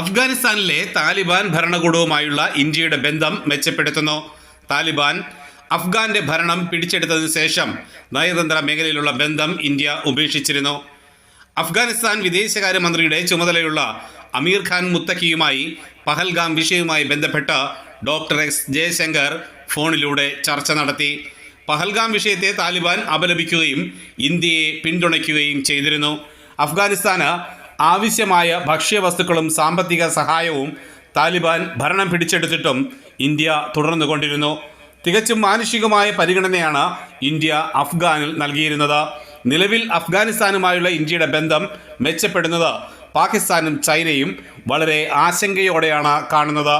അഫ്ഗാനിസ്ഥാനിലെ താലിബാൻ ഭരണകൂടവുമായുള്ള ഇന്ത്യയുടെ ബന്ധം മെച്ചപ്പെടുത്തുന്നു. താലിബാൻ അഫ്ഗാന്റെ ഭരണം പിടിച്ചെടുത്തതിനു ശേഷം നയതന്ത്ര മേഖലയിലുള്ള ബന്ധം ഇന്ത്യ ഉപേക്ഷിച്ചിരുന്നു. അഫ്ഗാനിസ്ഥാൻ വിദേശകാര്യമന്ത്രിയുടെ ചുമതലയുള്ള അമീർ ഖാൻ മുത്തക്കിയുമായി പഹൽഗാം വിഷയവുമായി ബന്ധപ്പെട്ട് ഡോക്ടർ എസ് ജയശങ്കർ ഫോണിലൂടെ ചർച്ച നടത്തി. പഹൽഗാം വിഷയത്തെ താലിബാൻ അപലപിക്കുകയും ഇന്ത്യയെ പിന്തുണയ്ക്കുകയും ചെയ്തിരുന്നു. അഫ്ഗാനിസ്ഥാന് ആവശ്യമായ ഭക്ഷ്യവസ്തുക്കളും സാമ്പത്തിക സഹായവും താലിബാൻ ഭരണം പിടിച്ചെടുത്തിട്ടും ഇന്ത്യ തുടർന്നുകൊണ്ടിരുന്നു. തികച്ചും മാനുഷികമായ പരിഗണനയാണ് ഇന്ത്യ അഫ്ഗാനിൽ നൽകിയിരുന്നത്. നിലവിൽ അഫ്ഗാനിസ്ഥാനുമായുള്ള ഇന്ത്യയുടെ ബന്ധം മെച്ചപ്പെടുന്നത് പാകിസ്ഥാനും ചൈനയും വളരെ ആശങ്കയോടെയാണ് കാണുന്നത്.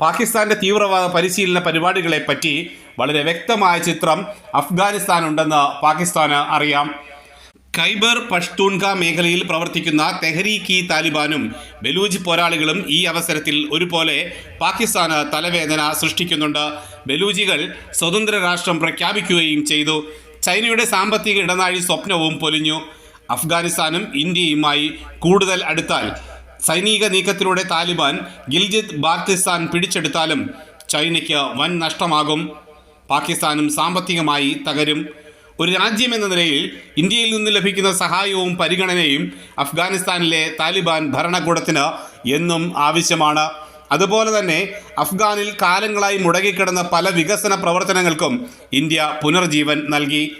പാകിസ്ഥാന്റെ തീവ്രവാദ പരിശീലന പരിപാടികളെപ്പറ്റി വളരെ വ്യക്തമായ ചിത്രം അഫ്ഗാനിസ്ഥാനുണ്ടെന്ന് പാകിസ്ഥാന് അറിയാം. ഖൈബർ പഷ്തൂൺഖ മേഖലയിൽ പ്രവർത്തിക്കുന്ന തെഹരീക്ക് ഇ താലിബാനും ബലൂജ് പോരാളികളും ഈ അവസരത്തിൽ ഒരുപോലെ പാകിസ്ഥാന് തലവേദന സൃഷ്ടിക്കുന്നുണ്ട്. ബലൂജികൾ സ്വതന്ത്ര രാഷ്ട്രം പ്രഖ്യാപിക്കുകയും ചെയ്തു. ചൈനയുടെ സാമ്പത്തിക ഇടനാഴി സ്വപ്നവും പൊലിഞ്ഞു. അഫ്ഗാനിസ്ഥാനും ഇന്ത്യയുമായി കൂടുതൽ അടുത്താൽ സൈനിക നീക്കത്തിലൂടെ താലിബാൻ ഗിൽജിത് ബാൽട്ടിസ്ഥാൻ പിടിച്ചെടുത്താലും ചൈനയ്ക്ക് വൻ നഷ്ടമാകും. പാകിസ്ഥാനും സാമ്പത്തികമായി തകരും. ഒരു രാജ്യം എന്ന നിലയിൽ ഇന്ത്യയിൽ നിന്ന് ലഭിക്കുന്ന സഹായവും പരിഗണനയും അഫ്ഗാനിസ്ഥാനിലെ താലിബാൻ ഭരണകൂടത്തിന് എന്നും ആവശ്യമാണ്. അതുപോലെ തന്നെ അഫ്ഗാനിൽ കാലങ്ങളായി മുടങ്ങിക്കിടന്ന പല വികസന പ്രവർത്തനങ്ങൾക്കും ഇന്ത്യ പുനർജീവൻ നൽകി.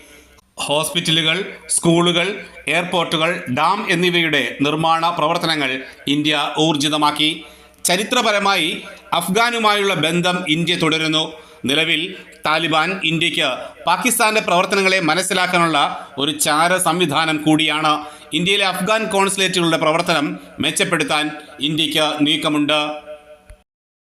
ഹോസ്പിറ്റലുകൾ സ്കൂളുകൾ എയർപോർട്ടുകൾ ഡാം എന്നിവയുടെ നിർമ്മാണ പ്രവർത്തനങ്ങൾ ഇന്ത്യ ഊർജിതമാക്കി. ചരിത്രപരമായി അഫ്ഗാനുമായുള്ള ബന്ധം ഇന്ത്യ തുടരുന്നു. നിലവിൽ താലിബാൻ ഇന്ത്യയ്ക്ക് പാകിസ്ഥാന്റെ പ്രവർത്തനങ്ങളെ മനസ്സിലാക്കാനുള്ള ഒരു ചാര സംവിധാനം കൂടിയാണ്. ഇന്ത്യയിലെ അഫ്ഗാൻ കോൺസുലേറ്റുകളുടെ പ്രവർത്തനം മെച്ചപ്പെടുത്താൻ ഇന്ത്യയ്ക്ക് നീക്കമുണ്ട്.